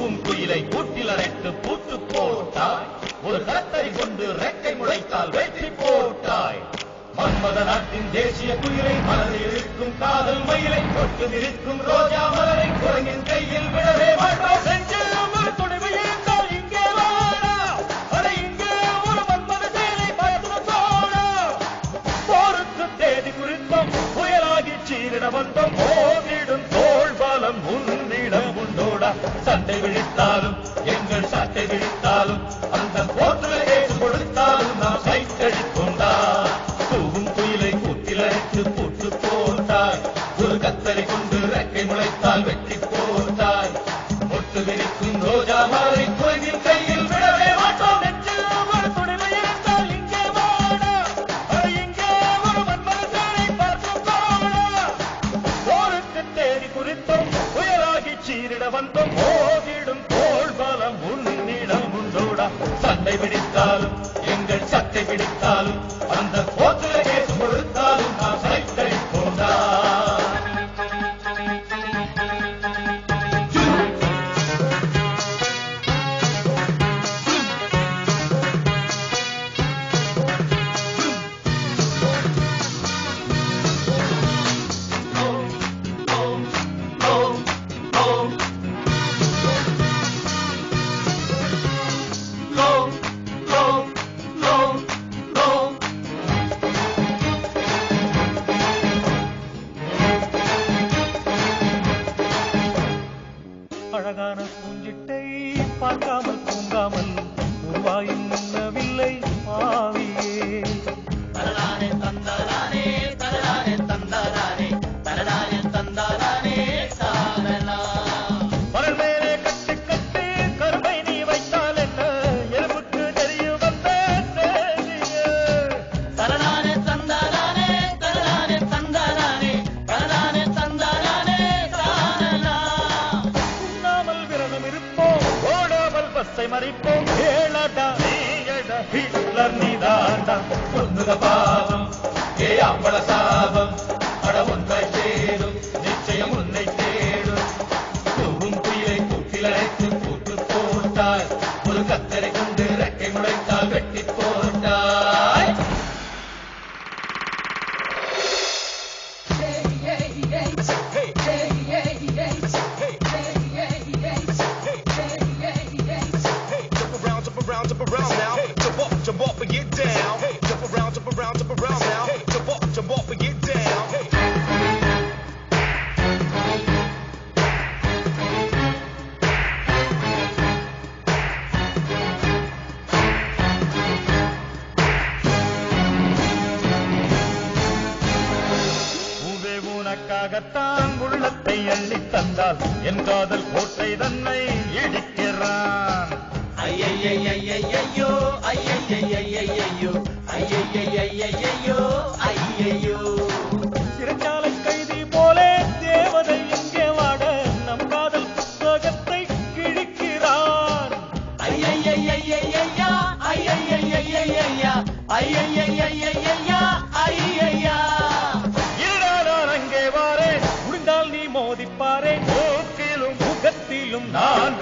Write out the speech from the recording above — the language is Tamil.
கூவும் குயிலை கூட்டில் அடைத்து பூத்து போட்டாய். ஒரு கரத்தை கொண்டு ரெக்கை முளைத்தால் வெற்றி போட்டாய். மன்மத நாட்டின் தேசிய குயிலை மனதில் இருக்கும் காதல் மயிலை கொட்டு நிற்கும் ரோஜா மலரை குரங்கின் கையில் விடவே மாட்டாய். செஞ்சு வந்தோம் பக மறிப்போம் கேளடா நீயடா ஹிட்லர் நீதாண்டா பொண்ணுத பாவம் ஏ அப்பள எனக்காகத்தான் உள்ளத்தை அள்ளி தந்தால் என் காதல் கோட்டை தன்னை இடிக்கிறான். ஐயோ ஐயோ ஐயோ ஐயோ சிறைச்சாலை கைதி போலே தேவதை எங்கே வாட நம் காதல் புத்தகத்தை நான்